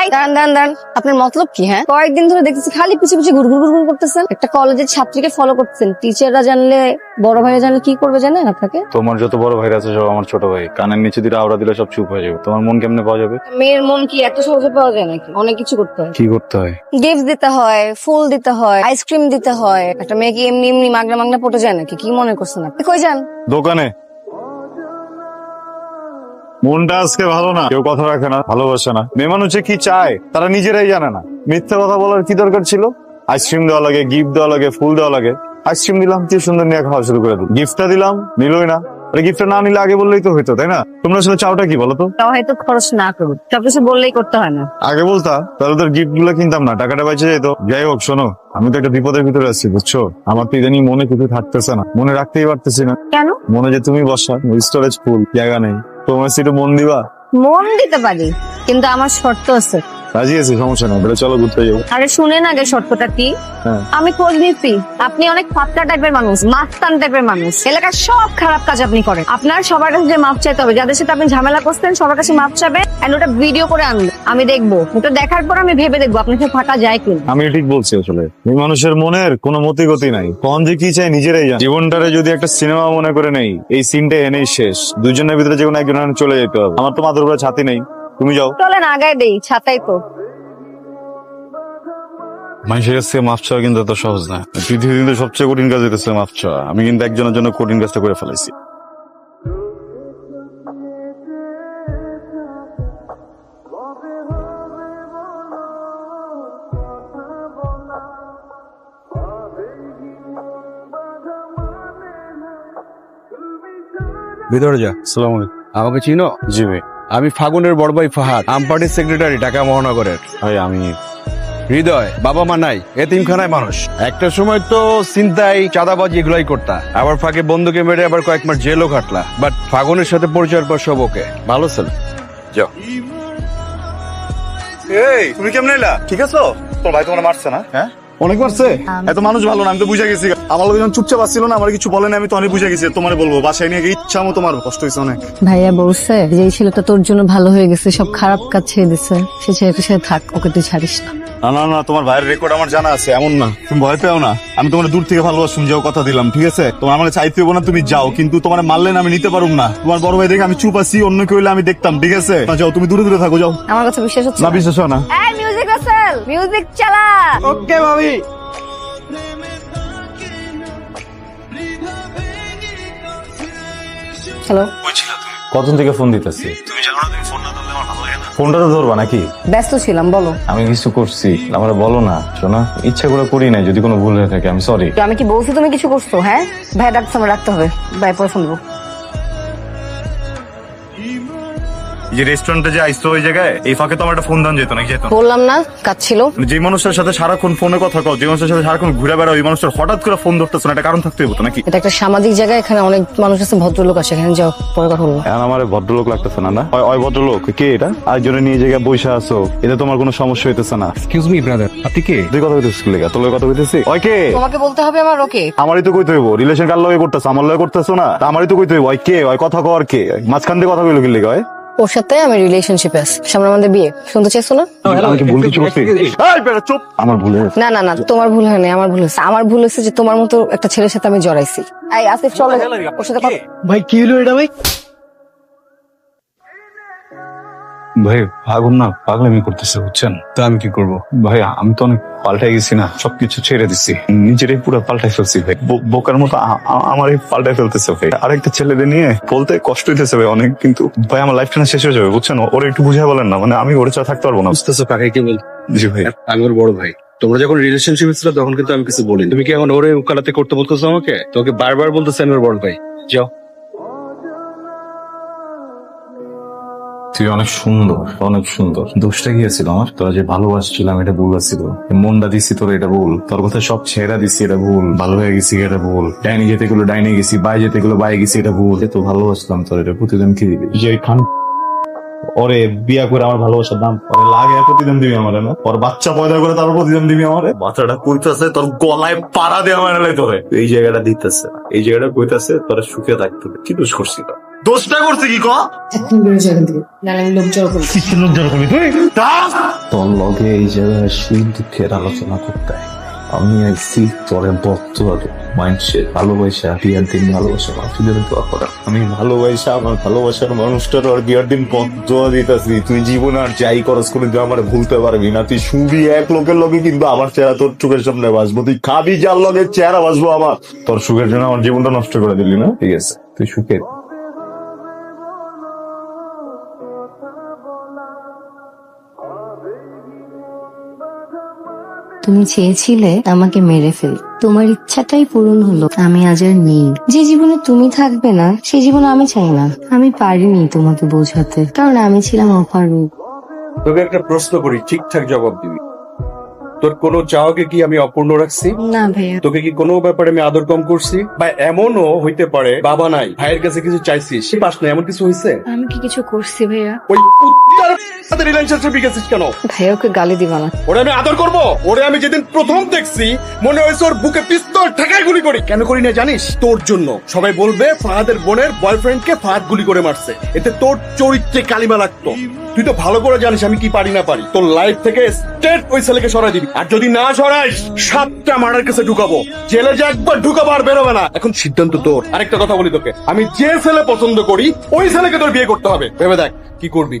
এই দাঁড়ান দাঁড়ান দাঁড়ান। আপনার মতলব কি হ্যাঁ? কয়েকদিন ধরে দেখতেছি খালি পিছিয়ে পিছিয়ে ঘুরঘুর ঘুরঘুর করতেছেন। একটা কলেজের ছাত্রীকে ফলো করতেছেন। টিচাররা জানলে বড় ভাইরা জানলে কি করবে জানেন আপনাকে? তোমার যত বড় ভাই আছে সব আমার ছোট ভাই। কানের নিচে দিলে আওড়া দিলে সব চুপ হয়ে যাবে। তোমার মন কেমনে পাওয়া যাবে? মেয়ের মন কি এত সহজে পাওয়া যায় নাকি? অনেক কিছু করতে হয়। কি করতে হয়? গিফট দিতে হয় ফুল দিতে হয় আইসক্রিম দিতে হয়। একটা মেয়েকে এমনি এমনি মাগনা মাগনা পটে যায় নাকি? কি মনে করছেন আপনি? কই যান? দোকানে। মনটা আজকে ভালো না। কেউ কথা রাখে না, ভালোবাসে না। মেয়ে মানুষে কি চায়, তারা নিজেরাই জানে না। মিথ্যে কথা বলার কি দরকার ছিল? আইসক্রিম দেওয়া লাগে, গিফট দেওয়া লাগে, ফুল দেওয়া লাগে। আইসক্রিম দিলাম, কি সুন্দর নিয়ে খাওয়া শুরু করে দিল। গিফটটা দিলাম, নিলই না। গিফটটা না নিলে আগে বললেই তো হইতো তাই না? তোমরা আসলে চাওটা কি বলো তো? তাও হয়তো খরচ না সবকিছু বললেই করতে হয় না। আগে বলতা তাহলে তোর গিফটগুলো কিনতাম না টাকাটা বেঁচে যেত। যাই হোক শোনো আমি তো একটা বিপদের ভিতরে আছি বুঝছ? আমার তো ইদানিং মনে কিছু থাকতেছে না মনে রাখতেই পারতেছি না। কেন? মনে যে তুমি বসা স্টোরেজ ফুল জায়গা নেই। তোমার সিটে মন দিবা? মন দিতে পারি কিন্তু আমার শর্ত আছে। রাজি আছি সমস্যা নেই বলে চলো ঘুরতে যাব। আরে শুনেন আগে শর্তটা কি? হ্যাঁ। আমি খোঁজ নিচ্ছি। আপনি অনেক ফাটকা টাইপের মানুষ মাস্তান টাইপের মানুষ। এলাকার সব খারাপ কাজ আপনি করেন। আপনার সবার কাছে যে মাপ চাইতে হবে যাদের সাথে আপনি ঝামেলা করছেন সবার কাছে মাপ চাবে এন্ড ওটা ভিডিও করে আনবে আমি দেখব। ওটা দেখার পর আমি ভেবে দেখব আপনার সাথে ফাটা যায় কিনা। আমি ঠিক বলছি আসলে। এই মানুষের মনের কোনো মতি গতি নাই। কখন যে কি চাই নিজেরাই জানে। জীবনটারে যদি একটা সিনেমা মনে করে নেই এই সিনটা এনেই শেষ। দুজনের ভিতরে যে কোনো একজন চলে যেতে হবে। আমার তো মাথার উপরে ছাতি নেই। তুমি যাও। চলেন আগায় দেই ছাতাই তো। মানুষের কাছে মাফ চাওয়া কিন্তু এত সহজ না। পৃথিবীর কিন্তু সবচেয়ে কঠিন কাজ হইতেছে মাফ চাওয়া। আমি কিন্তু একজনের জন্য কঠিন কাজটা করে ফেলাইছি। ভিতরে যা সালাম আমাকে চিনো জি ভাই। আমি ফাগুনের বড় ভাই ফাহাদ আম পার্টির সেক্রেটারি ঢাকা মহানগরের। ভাই আমি হৃদয় বাবা মা নাই এতিমখানায় মানুষ। একটা সময় তো চিন্তাই চাঁদাবাজি এগুলাই করতা। আবার ফাঁকে বন্ধুকে মেরে আবার কয়েক মাস জেলও কাটলা বাট ফাগুনের সাথে পরিচয়ের পর সব ওকে। ভালো ছিল। যাও। এই তুমি কেমন এলা? ঠিক আছো? তোর ভাই তোমার মারছে না? হ্যাঁ? অনেক মারছে এত মানুষ ভালো না আমি তো বুঝে গেছি। আমার লোক যখন চুপচাপ আসছিল না আমার কিছু বলে না আমি তো অনেক বুঝে গেছি তোমার বলব। বাসায় নিয়ে গিয়ে ইচ্ছা মতো তোমার কষ্ট হয়েছে অনেক। ভাইয়া বলছে যে এই ছেলেটা তোর জন্য ভালো হয়ে গেছে সব খারাপ কাজ ছেড়ে দিছে। সে ছেলেটার সাথে থাক ওকে তুই ছাড়িস না। না না না তোমার ভাইয়ের রেকর্ড আমার জানা আছে এমন না। তুমি ভয় পেও না। আমি তোমার দূর থেকে ভালোবাসুন যাও কথা দিলাম ঠিক আছে? তোমার আমার চাইতে হব না তুমি যাও কিন্তু তোমার মারলেন আমি নিতে পারুম না। তোমার বড় ভাই দেখে আমি চুপ আছি অন্য কেউ হইলে আমি দেখতাম ঠিক আছে? না, যাও তুমি দূরে দূরে থাকো যাও। আমার কথা বিশ্বাস হচ্ছে না না? বিশ্বাস হয় না। এই মিউজিক চালা ওকে ভাবি। হ্যালো। কতদিন থেকে ফোন দিতেছি? তুমি জানো না তুমি ফোন না ধরলে আমার ভালো লাগে না। ফোনটা তো ধরবা নাকি? ব্যস্ত ছিলাম বলো। আমি কিছু করছি আমার বলো না শোনা। ইচ্ছা করে করি নাই যদি কোনো ভুল হয়ে থাকে আমি সরি আমি কি বলছি তুমি কিছু করছ হ্যাঁ? ভাই ডাকতে আমার রাখতে হবে। ভাই পরে ফোন দেবো। যে রেস্টুরেন্টে যে আইসো ওই জায়গায় এই ফাঁকে তো আমার একটা ফোন দান যেত নাকি যেত? না? বললাম না কাজ ছিল। যে মানুষটার সাথে সারাক্ষণ ফোনে কথা কও যে মানুষের সাথে সারাক্ষণ ঘুরে বেড়াও ওই মানুষটার হঠাৎ করে ফোন ধরতেছ না একটা কারণ থাকতে হবে তো নাকি? এটা একটা সামাজিক জায়গা এখানে অনেক মানুষ আছে ভদ্রলোক আছে এখানে যাও পরে কথা বলব। এখন আমার ভদ্রলোক লাগতেছে না না? ওই- ওই ভদ্রলোক কে এটা? আরেকজনে নিয়ে জায়গায় বসে আছো এতে তোমার কোনো সমস্যা হইতেছে না? এক্সকিউজ মি ব্রাদার আপনি কে? তুই কথা হইতেছিস কি লেগা? তোর লগে কথা হইতেছি ওই কে? তোমাকে বলতে হবে আমার ওকে। আমারই তো কইতে হইব রিলেশন কার লগে করতেছ? আমার লগে করতেছো না? তা আমারই তো কইতে হইব ওই কে? ওই কথা কর কে? মাঝখান দিয়ে কথা কইলো কি লেগা ওই? ওর সাথে আমি রিলেশনশিপে আছি। সামনে আমাদের বিয়ে। শুনতে চাইছো না? ভুল কিছু করছি চুপ। আমার ভুল হয়েছে। না না না তোমার ভুল হয়নি আমার ভুল হয়েছে। আমার ভুল হয়েছে যে তোমার মতো একটা ছেলের সাথে আমি জড়াইছি। এই আসিফ চলো। ওর সাথে ভাই কি হলো এটা ভাই? ভাই আগুন না পাগলামি করতেছে বুঝছেন? তা আমি কি করব? ভাই আমি তো অনেক পাল্টাই গেছি না সবকিছু ছেড়ে দিছি। নিজেরাই পুরো পাল্টাই ফেলছি ভাই। বোকার মতো আমারই পাল্টাই ফেলতেছে ভাই। আরেকটা ছেলেদের নিয়ে বলতে কষ্ট হইতেছে ভাই অনেক কিন্তু ভাই আমার লাইফটা শেষ হয়ে যাবে বুঝছেন? ওরা একটু বুঝাই বলেন না মানে আমি ওরে ছাড়া থাকতে পারব না। বুঝতেছো কাকে কি বল জি ভাই। আমি ওর বড় ভাই। তোমরা যখন রিলেশনশিপ ছিল তখন কিন্তু আমি কিছু বলিনি। তুমি কি এখন ওরে উকালাতে করতে বলতেছো আমাকে? তোকে বারবার বলতেছে আমি ওর বড় ভাই। যাও। তুই অনেক সুন্দর অনেক সুন্দর। দোষটা গিয়েছিল আমার? তোরা যে ভালোবাসছিলাম এটা ভুল ছিল মনটা দিছি তোর এটা ভুল। তোর কথা সব ছেড়া দিছি এটা ভুল। ভালো হয়ে গেছি এটা ভুল। ডাইনে যেতে গুলো ডাইনে গেছি। বাই যেতে গুলো বাই গেছি এটা ভুল। তো ভালোবাসলাম তোর এটা প্রতিদিন কি দিবি? যে খান। ওরে বিয়া করে আমার ভালোবাসার দাম। ওরে লাগে প্রতিদিন দিবি আমার না? ওর বাচ্চা পয়দা করে তারপর প্রতিদিন দিবি আমার? বাচ্চাটা কইতাছে তোর গলায় পাড়া আমার এলাই তোরে। এই জায়গাটা দিতেছে। এই জায়গাটা কইতাছে তোরা সুখে থাকতে কি দোষ করছিল দোষটা করছে কি আমি জড়ো করব তুই তোর লগে এই জায়গায় দুঃখের আলোচনা করতে আমি আইসি তোরে ভালোবাসা বিয়ার দিন ভালোবাসা দোয়া করা আমি ভালোবাসা আমার ভালোবাসার মানুষটার আর বিয়ার দিন বক্তব্য দিতেছি তুই জীবন আর যাই করস করে তুই আমার ভুলতে পারবি না তুই শুবি এক লোকের লগে কিন্তু আমার চেহারা তোর চোখের সামনে বাসবো তুই খাবি যার লগে চেহারা বাসবো আমার তোর সুখের জন্য আমার জীবনটা নষ্ট করে দিলি, না? ঠিক আছে, তুই সুখের। তুমি চেয়েছিলে আমাকে মেরে ফেল। তোমার ইচ্ছাটাই পূরণ হলো, আমি আজ আর নেই। যে জীবনে তুমি থাকবে না, সে জীবন আমি চাই না। আমি পারিনি তোমাকে বোঝাতে, কারণ আমি ছিলাম অপারূপ। তোকে একটা প্রশ্ন করি, ঠিকঠাক জবাব দিবি? তোর কোনো চাওয়াকে কি আমি অপূর্ণ রাখছি? না ভাইয়া। তোকে কি কোনো ব্যাপারে আমি আদর কম করছি? বা এমনও হইতে পারে বাবা নাই ভাইয়ের কাছে কিছু চাইছিস? সে পাস না এমন কিছু হয়েছে আমি কি কিছু করছি ভাইয়া? ওই কুত্তার সাথে রিলেশনশিপ গেছিস কেন? ভাইয়া ওকে গালি দিবা না। ওরে আমি আদর করব? ওরে আমি যেদিন প্রথম দেখছি মনে হয়েছে ওর বুকে পিস্তল ঠেকায় গুলি করি। কেন করি না জানিস? তোর জন্য। সবাই বলবে ফাহাদের বোনের বয়ফ্রেন্ড কে ফাহাদ গুলি করে মারছে। এতে তোর চরিত্রে কালিমা লাগতো। তুই তো ভালো করে জানিস আমি কি পারি না পারি। তোর লাইফ থেকে স্ট্রেট ওই ছেলেকে সরাই দিবি। আর যদি না সরাইস সাতটা মারার কাছে ঢুকাবো। জেলে যে একবার ঢুকাবো আর বেরোবে না। এখন সিদ্ধান্ত তোর। আরেকটা কথা বলি তোকে। আমি যে ছেলে পছন্দ করি, ওই ছেলেকে তোর বিয়ে করতে হবে। ভেবে দেখ, কি করবি?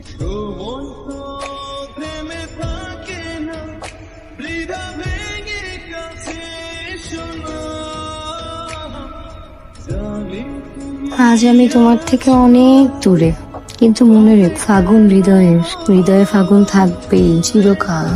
আজ আমি তোমার থেকে অনেক দূরে, কিন্তু মনে রেখ ফাগুন হৃদয়ের, হৃদয়ে ফাগুন থাকবেই, চিরকাল।